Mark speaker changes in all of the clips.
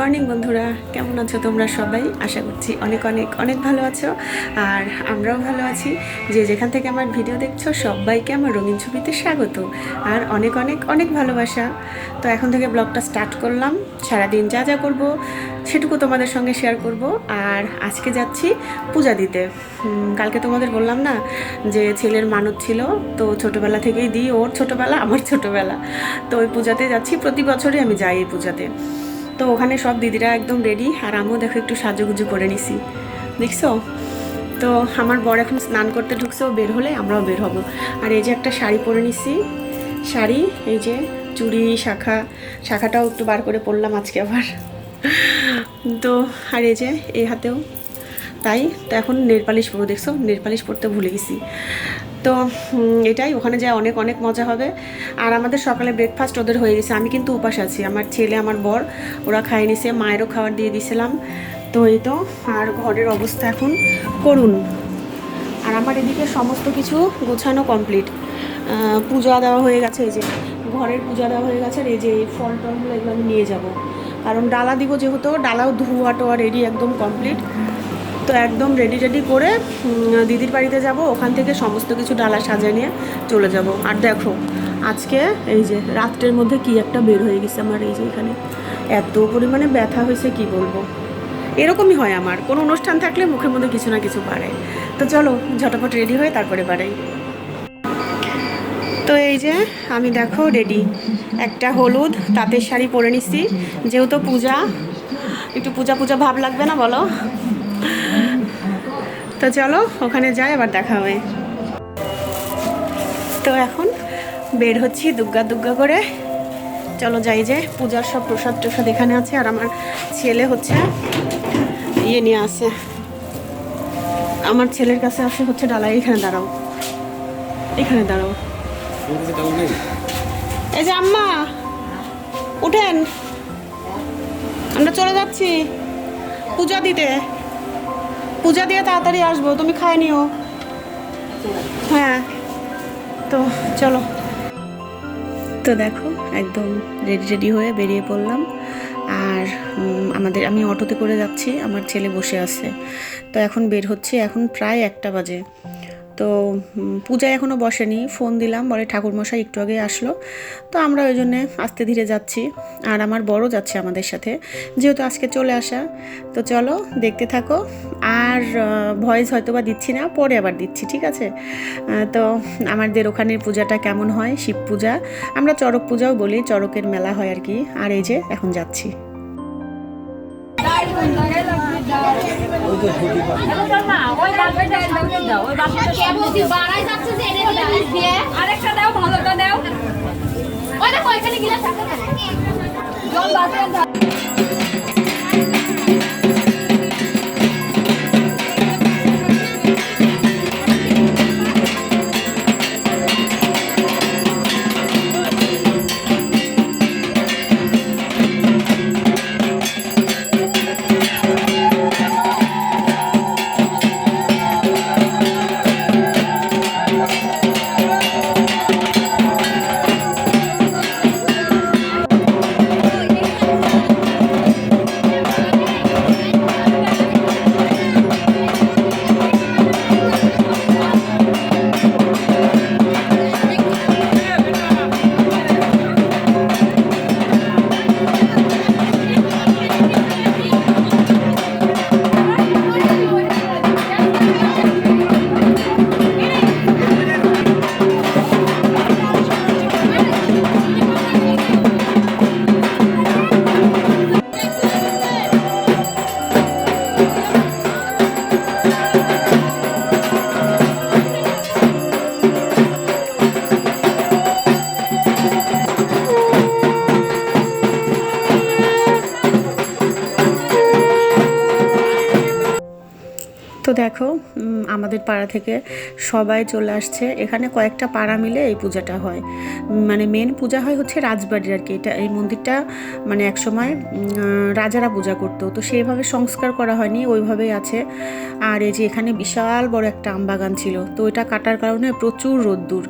Speaker 1: Morning বন্ধুরা। কেমন আছো তোমরা সবাই? আশা করছি অনেক অনেক অনেক ভালো আছো। আর আমরাও ভালো আছি। যে যেখান থেকে আমার ভিডিও দেখছ, সবাইকে আমার রঙিন ছবিতে স্বাগত। আর অনেক অনেক অনেক ভালোবাসা। তো এখন থেকে ব্লগটা স্টার্ট করলাম। সারাদিন যা যা করব, সেটুকু তোমাদের সঙ্গে শেয়ার করব। আর আজকে যাচ্ছি পূজা দিতে। কালকে তোমাদের বললাম না যে ছেলের মানত ছিল, তো ছোটোবেলা থেকেই দিই ওর ছোটোবেলা, আমার ছোটোবেলা। তো ওই পূজাতে যাচ্ছি। প্রতি বছরই আমি যাই এই পূজাতে। তো ওখানে সব দিদিরা একদম রেডি আর আমিও দেখো একটু সাজুগুজু করে নিছি। দেখছ? তো আমার বর এখন স্নান করতে ঢুকছে, ও বের হলে আমরাও বের হব। আর এই যে একটা শাড়ি পরে নিছি। শাড়ি, এই যে চুড়ি, শাখা, শাখাটাও একটু বার করে পরলাম আজকে আবার। তো, আর এই যে এই হাতেও। তাই, তো এখন নেল পালিশ পরবো, দেখছ? নেল পালিশ পরতে ভুলে গেছি। তো এটাই, ওখানে যায় অনেক অনেক মজা হবে। আর আমাদের সকালে ব্রেকফাস্ট ওদের হয়ে গেছে। আমি কিন্তু উপাস আছি। আমার ছেলে, আমার বর, ওরা খাইয়ে নিছে। মায়েরও খাবার দিয়ে দিয়েছিলাম তো এই তো, আর ঘরের অবস্থা এখন করুন। আর আমার এদিকে সমস্ত কিছু গোছানো কমপ্লিট পূজা দেওয়া হয়ে গেছে। এই যে ঘরের পূজা দেওয়া হয়ে গেছে। এই যে এই ফল টলগুলো এগুলো আমি নিয়ে যাব। কারণ ডালা দিব যেহেতু, ডালাও ধোয়া টোয়া রেডি একদম কমপ্লিট তো একদম রেডি রেডি করে দিদির বাড়িতে যাব। ওখান থেকে সমস্ত কিছু ডালা সাজিয়ে নিয়ে চলে যাব। আর দেখো, আজকে এই যে রাত্রের মধ্যে কি একটা বের হয়ে গেছে আমার, এই যে এখানে। এত পরিমাণে ব্যথা হয়েছে, কি বলব? এরকমই হয় আমার। কোনো অনুষ্ঠান থাকলে মুখের মধ্যে কিছু না কিছু বাড়ে। তো চলো, ঝটাপট রেডি হয়ে তারপরে বাড়াই। তো এই যে আমি দেখো রেডি একটা হলুদ তাঁতের শাড়ি পরে নিচ্ছি। যেহেতু পূজা, একটু পূজা পূজা ভাব লাগবে না বলো? তো চলো, ওখানে যাই, আবার দেখা হবে। তো এখন বের হচ্ছি দুগ্গা দুগ্গা করে। চলো যাই যে, পূজার সব প্রসাদ টসাদ এখানে আছে, আর আমার ছেলে হচ্ছে ইয়ে নিয়ে আসে। আমার ছেলের কাছে আসে হচ্ছে ডালাই, এখানে দাঁড়াও। এখানে দাঁড়াও। এই যে আম্মা, উঠেন। আমরা চলে যাচ্ছি। পূজা দিতে। পূজা দিয়ে তাড়াতাড়ি আসব, তুমি খায় নিও। হ্যাঁ তো চলো। তো দেখো, একদম রেডি রেডি হয়ে বেরিয়ে পড়লাম। আর আমাদের, আমি অটোতে করে যাচ্ছি, আমার ছেলে বসে আছে। তো এখন বের হচ্ছে, এখন প্রায় একটা বাজে। তো পূজা এখনও বসেনি, ফোন দিলাম, বলে ঠাকুরমশাই একটু আগে আসলো। তো আমরা ওই জন্যে আস্তে ধীরে যাচ্ছি, আর আমার বড় যাচ্ছে আমাদের সাথে, যেহেতু আজকে চলে আসা। তো চলো দেখতে থাকো, আর ভয়েস হয়তো বা দিচ্ছি না, পরে আবার দিচ্ছি, ঠিক আছে? তো আমাদের ওখানের পূজাটা কেমন হয়? শিব পূজা, আমরা চড়ক পূজাও বলি, চড়কের মেলা হয় আর কি। আর এই যে, এখন যাচ্ছি।
Speaker 2: আরেকটা দাও ভালোটা দাও। ওই দেখো এখানে গিলাস আছে। জল বাতিল
Speaker 1: দেখো উম, আমাদের পাড়া থেকে সবাই চলে আসছে। এখানে কয়েকটা পাড়া মিলে এই পূজাটা হয়। মানে মেন পূজা হয় হচ্ছে রাজবাড়ির আর কি এটা এই মন্দিরটা মানে একসময় রাজারা পূজা করতো। তো সেইভাবে সংস্কার করা হয়নি, ওইভাবেই আছে। আর এই যে এখানে বিশাল বড় একটা আম বাগান ছিল, তো এটা কাটার কারণে প্রচুর রোদ্দুর।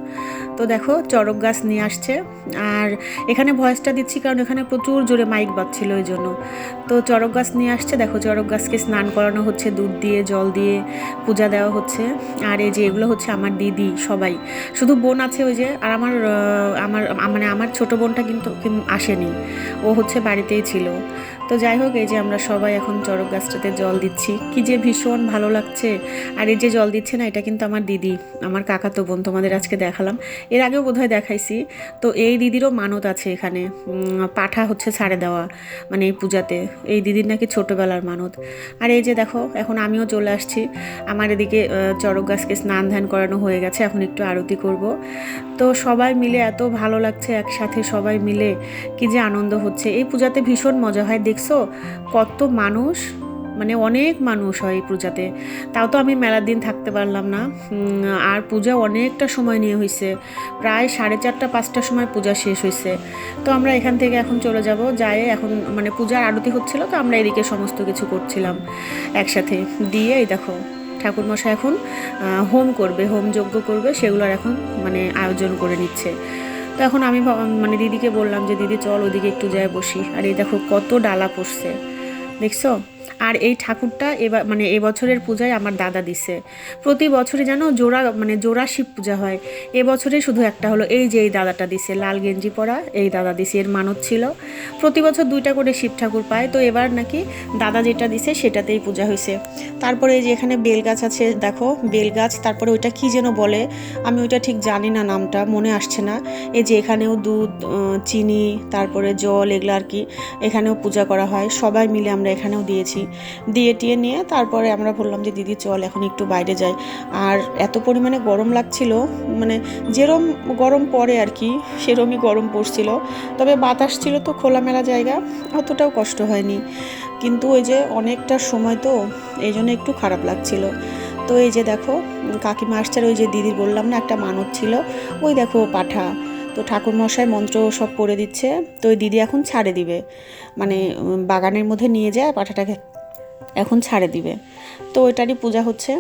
Speaker 1: তো দেখো, চড়ক গাছ নিয়ে আসছে। আর এখানে ভয়েসটা দিচ্ছি কারণ এখানে প্রচুর জোরে মাইক বাজছিল ওই জন্য। তো চড়ক গাছ নিয়ে আসছে। দেখো, চড়ক গাছকে স্নান করানো হচ্ছে, দুধ দিয়ে, জল দিয়ে, পূজা দেওয়া হচ্ছে আর এই যে এগুলো হচ্ছে আমার দিদি, সবাই। শুধু বোন আছে ওই যে, আর আমার আমার মানে আমার ছোট বোনটা কিন্তু আসেনি। ও হচ্ছে বাড়িতেই ছিল। তো যাই হোক, এই যে আমরা সবাই এখন চড়ক গাছটাতে জল দিচ্ছি। কি যে ভীষণ ভালো লাগছে। আর এই যে জল দিচ্ছে না, এটা কিন্তু আমার দিদি, আমার কাকা তো বোন তোমাদের আজকে দেখালাম। এর আগেও বোধহয় দেখাইছি। তো এই দিদিরও মানত আছে এখানে। পাঠা হচ্ছে ছাড়ে দেওয়া মানে এই পূজাতে। এই দিদির নাকি ছোটোবেলার মানত। আর এই যে দেখো, এখন আমিও চলে আসছি। আমার এদিকে চড়ক গাছকে স্নান ধ্যান করানো হয়ে গেছে। এখন একটু আরতি করব। তো সবাই মিলে এত ভালো লাগছে একসাথে সবাই মিলে। কি যে আনন্দ হচ্ছে। এই পূজাতে ভীষণ মজা হয়। দেখছ? কত মানুষ? মানে অনেক মানুষ হয় এই পূজাতে। তাও তো আমি মেলার দিন থাকতে পারলাম না। আর পূজা অনেকটা সময় নিয়ে হয়েছে প্রায় সাড়ে চারটা, পাঁচটার সময় পূজা শেষ হয়েছে তো আমরা এখান থেকে এখন চলে যাব। যাই, এখন মানে পূজার আরতি হচ্ছিল তো আমরা এদিকে সমস্ত কিছু করছিলাম একসাথে। দিয়ে এই দেখো, ঠাকুরমশাই এখন হোম করবে, হোম যজ্ঞ করবে। সেগুলোর এখন মানে আয়োজন করে নিচ্ছে। তো এখন আমি মানে দিদিকে বললাম যে, দিদি চল ওদিকে একটু যায় বসি। আর এই দেখো কত ডালা পড়ছে। দেখছ? আর এই ঠাকুরটা এবার মানে এবছরের পূজায় আমার দাদা দিছে। প্রতি বছরে যেন জোড়া মানে জোড়া শিব পূজা হয়। এবছরে শুধু একটা হলো, এই যে এই দাদাটা দিছে, লাল গেঞ্জি পরা, এই দাদা দিছে, এর মানত ছিল। প্রতি বছর দুইটা করে শিব ঠাকুর পায়, তো এবার নাকি দাদা যেটা দিছে সেটাতেই পূজা হয়েছে তারপরে এই যে এখানে বেল গাছ আছে, দেখো বেল গাছ তারপরে ওইটা কি যেন বলে, আমি ওইটা ঠিক জানি না নামটা, মনে আসছে না। এই যে এখানেও দুধ চিনি, তারপরে জল, এগুলো আর কি, এখানেও পূজা করা হয়। সবাই মিলে আমরা এখানেও দিয়েছি। দিয়ে টিয়ে নিয়ে তারপরে আমরা বললাম যে, দিদি, চল এখন একটু বাইরে যাই। আর এত পরিমাণে গরম লাগছিল মানে যেরম গরম পড়ে আর কি, সেরমই গরম পড়ছিল। তবে বাতাস ছিল তো খোলামেলা জায়গা, অতটাও কষ্ট হয়নি। কিন্তু ওই যে অনেকটা সময় তো, এই জন্য একটু খারাপ লাগছিল। তো এই যে দেখো, কাকিমা আসছে ওই যে দিদির বললাম না, একটা মানত ছিল, ওই দেখো পাঠা। তো ঠাকুর মশাই মন্ত্র সব পড়ে দিচ্ছে, তো ওই দিদি এখন ছাড়ে দিবে। মানে বাগানের মধ্যে নিয়ে যায় পাঠাটাকে এখন ছাড়ে দিবে। তো ওইটারই পূজা হচ্ছে।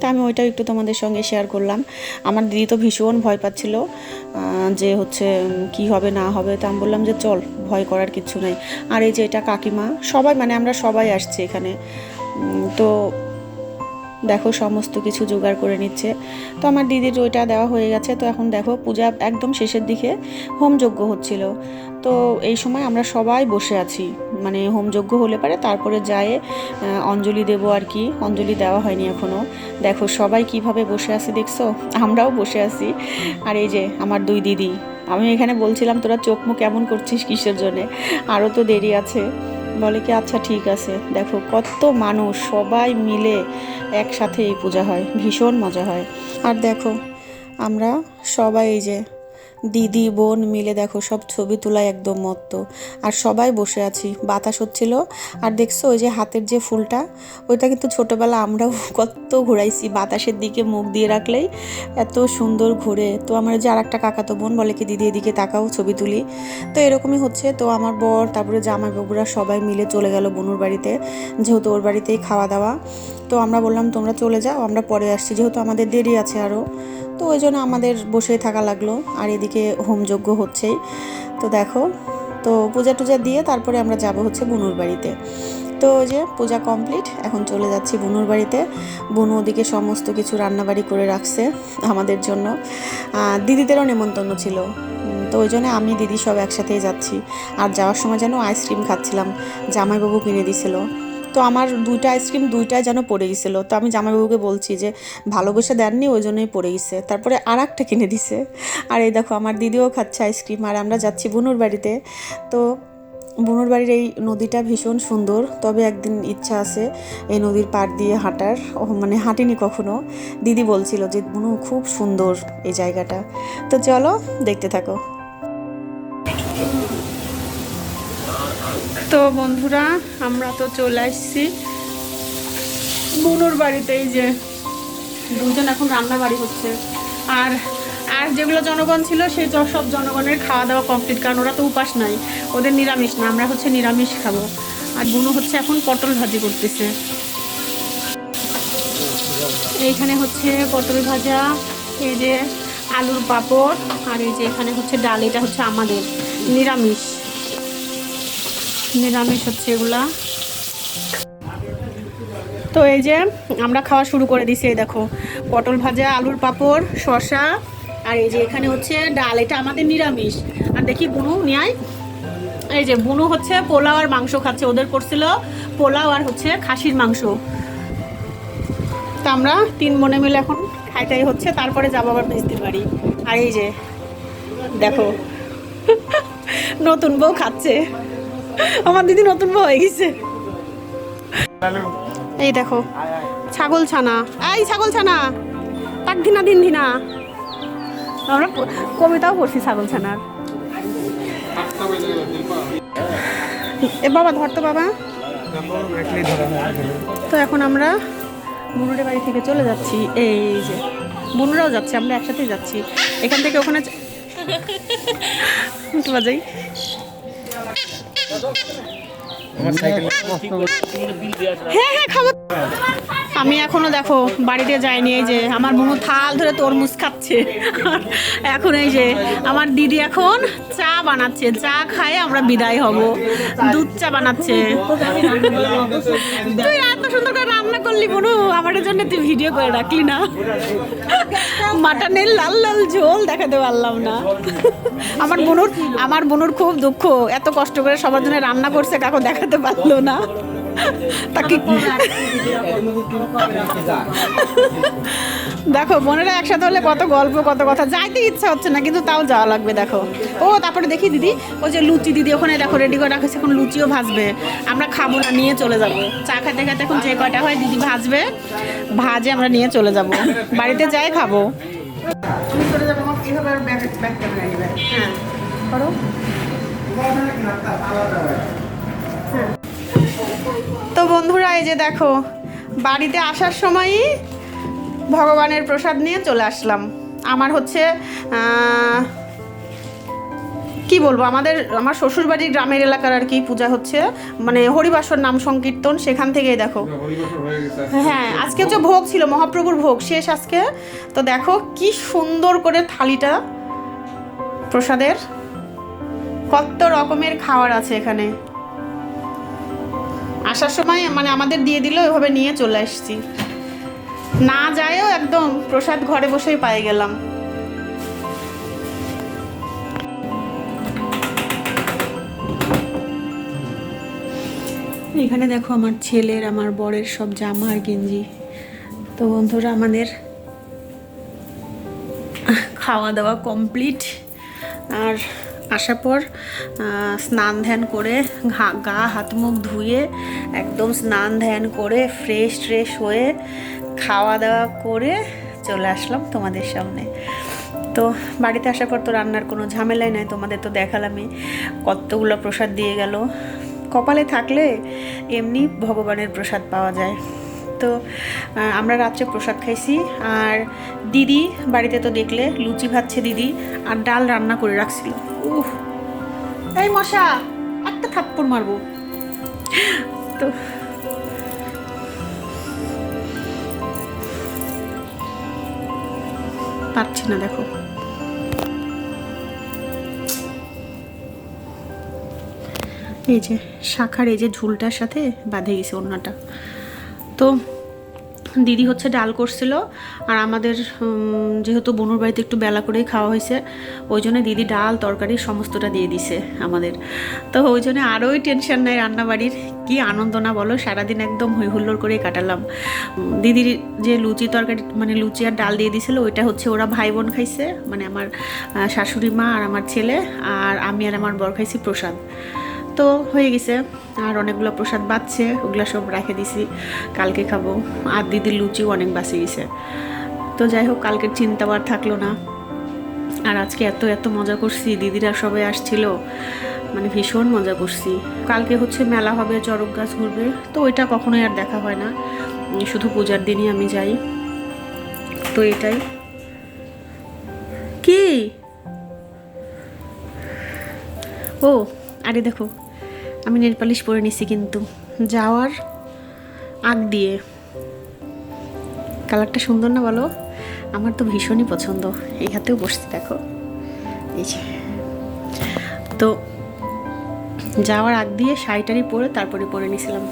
Speaker 1: তো আমি ওইটাও একটু তোমাদের সঙ্গে শেয়ার করলাম। আমার দিদি তো ভীষণ ভয় পাচ্ছিল যে হচ্ছে কি হবে, না হবে। তো আমি বললাম যে, চল, ভয় করার কিছু নাই। আর এই যে এটা কাকিমা, সবাই মানে আমরা সবাই আসছি এখানে। তো দেখো, সমস্ত কিছু জোগাড় করে নিচ্ছে। তো আমার দিদির ওইটা দেওয়া হয়ে গেছে। তো এখন দেখো, পূজা একদম শেষের দিকে হোমযজ্ঞ হচ্ছিল। তো এই সময় আমরা সবাই বসে আছি। মানে হোমযজ্ঞ হলে পারে, তারপরে যায় অঞ্জলি দেবো আর কি। অঞ্জলি দেওয়া হয়নি এখনও দেখো, সবাই কীভাবে বসে আছে দেখছ? আমরাও বসে আছি। আর এই যে, আমার দুই দিদি। আমি এখানে বলছিলাম, তোরা চোখ মুখ কেমন করছিস কিসের জন্যে? আরও তো দেরি আছে। বলে কি আচ্ছা ঠিক আছে। দেখো, কত মানুষ সবাই মিলে একসাথে এই পূজা হয়। ভীষণ মজা হয়। আর দেখো, আমরা সবাই এই যে দিদি, বোন মিলে দেখো, সব ছবি তোলায় একদম মত্ত। আর সবাই বসে আছি। বাতাস হচ্ছিল। আর দেখছ ওই যে হাতের যে ফুলটা, ওইটা কিন্তু ছোটোবেলা আমরাও কত ঘোরাইছি বাতাসের দিকে মুখ দিয়ে রাখলেই। এত সুন্দর ঘুরে। তো আমার যে আর একটা কাকাতো বোন বলে কি, দিদি, এদিকে তাকাও, ছবি তুলি। তো এরকমই হচ্ছে। তো আমার বর, তারপরে জামাই বাবুরা সবাই মিলে চলে গেল বনুর বাড়িতে, যেহেতু ওর বাড়িতেই খাওয়া দাওয়া। তো আমরা বললাম, তোমরা চলে যাও, আমরা পরে আসছি। যেহেতু আমাদের দেরি আছে আরও তো ওই জন্য আমাদের বসে থাকা লাগল। আর এদিকে হোমযজ্ঞ হচ্ছেই। তো দেখো, তো পূজা টুজা দিয়ে তারপরে আমরা যাব হচ্ছে বুনুর বাড়িতে। তো ওই যে পূজা কমপ্লিট, এখন চলে যাচ্ছি বুনুর বাড়িতে। বুনু ওদিকে সমস্ত কিছু রান্নাবাড়ি করে রাখছে আমাদের জন্য। দিদিদেরও নেমন্তন্ন ছিল। তো ওই জন্য আমি, দিদি সব একসাথেই যাচ্ছি। আর যাওয়ার সময় যেন আইসক্রিম খাচ্ছিলাম। জামাইবাবু কিনে দিছিল। তো আমার দুইটা আইসক্রিম দুইটাই যেন পড়ে গেছিল। তো আমি জামাইবাবুকে বলছি যে, ভালোবেসে দেননি, ওই জন্যই পড়ে গেছে। তারপরে আর একটা কিনে দিছে। আর এই দেখো, আমার দিদিও খাচ্ছে আইসক্রিম। আর আমরা যাচ্ছি বুনুর বাড়িতে। তো বুনুর বাড়ির এই নদীটা ভীষণ সুন্দর। তবে একদিন ইচ্ছা আছে এই নদীর পাড় দিয়ে হাঁটার। মানে হাঁটিনি কখনো। দিদি বলছিল যে, বুনু, খুব সুন্দর এই জায়গাটা। তো চলো, দেখতে থাকো। তো বন্ধুরা, আমরা তো চলে আসছি। বুনুর বাড়িতে এই যে দুজন এখন রান্না বাড়ি হচ্ছে। আর আর যেগুলো জনগণ ছিল, সেই সব জনগণের খাওয়া দাওয়া কমপ্লিট কারণ ওরা তো উপাস নাই। ওদের নিরামিষ না, আমরা হচ্ছে নিরামিষ খাব। আর বুনু হচ্ছে এখন পটল ভাজি করতেছে। এইখানে হচ্ছে পটল ভাজা, এই যে আলুর পাঁপড়, আর এই যে এখানে হচ্ছে ডাল, এটা হচ্ছে আমাদের নিরামিষ। নিরামিষ হচ্ছে এগুলা। তো এই যে আমরা খাওয়া শুরু করে দিছি, এই দেখো, পটল ভাজা, আলুর পাঁপড়, শসা, আর এই যে এখানে হচ্ছে ডাল, এটা আমাদের নিরামিষ। আর দেখি বুনু নিয়াই এই যে বুনু হচ্ছে পোলাও আর মাংস খাচ্ছে, ওদের করছিল পোলাও আর হচ্ছে খাসির মাংস। তা আমরা তিন মনে মিলে এখন খাইটাই হচ্ছে, তারপরে যাব আবার মিস্ত্রির বাড়ি আর এই যে দেখো, নতুন বউ খাচ্ছে। আমার দিদি নতুন বউ হয়ে গেছে। এই দেখো, ছাগল ছানা। এই ছাগল ছানা, তাক ধিনা দিন ধিনা আমরা কবিতাও পড়ছি ছাগল ছানার। এ বাবা ধর তো বাবা। তো এখন আমরা বুনুরের বাড়ি থেকে চলে যাচ্ছি। এই যে, বুনুরাও যাচ্ছে, আমরা একসাথেই যাচ্ছি। এখান থেকে ওখানে বাজাই। হ্যাঁ হ্যাঁ খাব আমি এখনও দেখো, বাড়িতে যাইনি, এই যে আমার মনু থাল ধরে তরমুজ খাচ্ছে। এখন এই যে আমার দিদি এখন চা বানাচ্ছে, চা খায় আমরা বিদায় হব। দুধ চা বানাচ্ছে। তুই এত সুন্দর করে রান্না করলি বনু আমার জন্য তুই ভিডিও করে রাখলি না। মাটনের লাল লাল ঝোল দেখাতে পারলাম না। আমার বোনুর আমার বোনুর খুব দুঃখ, এত কষ্ট করে সবার জন্য রান্না করছে, কাকু দেখাতে পারল না। তাকে দেখো বোনেরা একসাথে হলে কত গল্প কত কথা। যাইতে ইচ্ছা হচ্ছে না কিন্তু তাও যাওয়া লাগবে দেখো। ও তারপরে দেখি দিদি ওই যে লুচি দিদি ওখানে দেখো রেডি করে রাখেছে এখন লুচিও ভাজবে। আমরা খাব না নিয়ে চলে যাব। চা খেতে খেতে এখন যে কয়টা হয় দিদি ভাজবে ভাজে আমরা নিয়ে চলে যাব। বাড়িতে যাই খাব। হ্যাঁ করো। তো বন্ধুরা এই যে দেখো বাড়িতে আসার সময়ই ভগবানের প্রসাদ নিয়ে চলে আসলাম। আমার হচ্ছে কি বলব আমাদের আমার শ্বশুরবাড়ির গ্রামের এলাকার আর কি পূজা হচ্ছে। মানে হরিবাসর নাম সংকীর্তন সেখান থেকেই দেখো। হ্যাঁ আজকে হচ্ছে ভোগ ছিল মহাপ্রভুর ভোগ শেষ আজকে। তো দেখো কি সুন্দর করে থালিটা প্রসাদের। কত রকমের খাওয়ার আছে এখানে। আসার সময় মানে আমাদের দিয়ে দিল, এভাবে নিয়ে চলে আসছি। না যায়ও একদম প্রসাদ ঘরে বসেই পাই গেলাম। এখানে দেখো আমার ছেলের, আমার বরের সব জামা আর গেঞ্জি। তো বন্ধুরা, আমাদের খাওয়া দাওয়া কমপ্লিট। আর আসার পর স্নান ধ্যান করে গা, হাত, মুখ ধুয়ে একদম স্নান ধ্যান করে ফ্রেশ ট্রেশ হয়ে খাওয়া দাওয়া করে চলে আসলাম তোমাদের সামনে। তো বাড়িতে আসার পর তো রান্নার কোনো ঝামেলাই নাই, তোমাদের তো দেখালামই। কতগুলো প্রসাদ দিয়ে গেল। কপালে থাকলে এমনি ভগবানের প্রসাদ পাওয়া যায়। তো আমরা রাত্রে প্রসাদ খাইছি। আর দিদি, বাড়িতে তো দেখলে লুচি ভাজছে দিদি, আর ডাল রান্না করে রাখছিল। উফ। এই মশা, একটা থাপ্পড় মারবো। তো। পারছি না, দেখো। এই যে শাখার এই যে ঝুলটার সাথে বাঁধে গেছে অন্যটা তো দিদি হচ্ছে ডাল করছিল, আর আমাদের যেহেতু বনুর বাড়িতে একটু বেলা করেই খাওয়া হয়েছে, ওই জন্য দিদি ডাল, তরকারি সমস্তটা দিয়ে দিছে আমাদের। তো ওই জন্য আরোই টেনশন নেয় রান্নাবাড়ির, কি আনন্দ না বলো, সারাদিন একদম হই হুল্লোড় করে কাটালাম। দিদির যে লুচি তরকারি মানে লুচি আর ডাল দিয়ে দিছিল, ওইটা হচ্ছে ওরা ভাই বোন খাইছে মানে আমার শাশুড়ি মা আর আমার ছেলে, আর আমি আর আমার বর খাইছি প্রসাদ। তো হয়ে গেছে। আর অনেকগুলো প্রসাদ বাচ্ছে, ওগুলো সব রেখে দিছি। কালকে খাব। আর দিদির লুচিও অনেক বাঁচে গেছে। তো যাই হোক, কালকের চিন্তা আর থাকল না। আর আজকে এত এত মজা করছি, দিদিরা সবাই আসছিল। মানে ভীষণ মজা করছি। কালকে হচ্ছে মেলা হবে, চড়ক গাছ ঘুরবে। তো ওইটা কখনোই আর দেখা হয় না। শুধু পূজার দিনই আমি যাই। তো এটাই। কি? ও, আরে দেখো। আমি নেল পালিশ পরে নিছি কিন্তু। যাওয়ার আগ দিয়ে। কালারটা সুন্দর না বলো? আমার তো ভীষণই পছন্দ। এই হাতেও বসতে দেখো। এই যে। তো যাওয়ার আগ দিয়ে শাড়িটারি পরে তারপরে পরে নিয়েছিলাম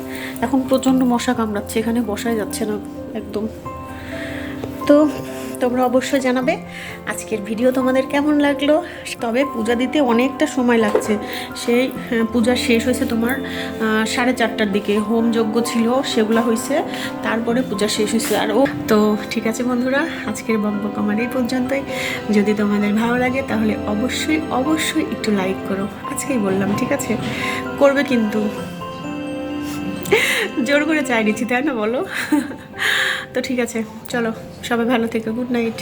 Speaker 1: এখন প্রচণ্ড মশা কামড়াচ্ছে, এখানে বসাই যাচ্ছে না একদম। তো তোমরা অবশ্যই জানাবে আজকের ভিডিও তোমাদের কেমন লাগল। তবে পূজা দিতে অনেকটা সময় লাগছে। সেই হ্যাঁ, পূজা শেষ হয়েছে তোমার সাড়ে চারটার দিকে। হোম যজ্ঞ ছিল সেগুলো হয়েছে। তারপরে পূজা শেষ হয়েছে। আর ও তো ঠিক আছে বন্ধুরা আজকের বকবক আমার এই পর্যন্তই। যদি তোমাদের ভালো লাগে তাহলে অবশ্যই অবশ্যই একটু লাইক করো। আজকেই বললাম ঠিক আছে? করবে কিন্তু। জোর করে চাই নিচ্ছি, তাই না বলো? তো ঠিক আছে, চলো, সবাই ভালো থেকো গুড নাইট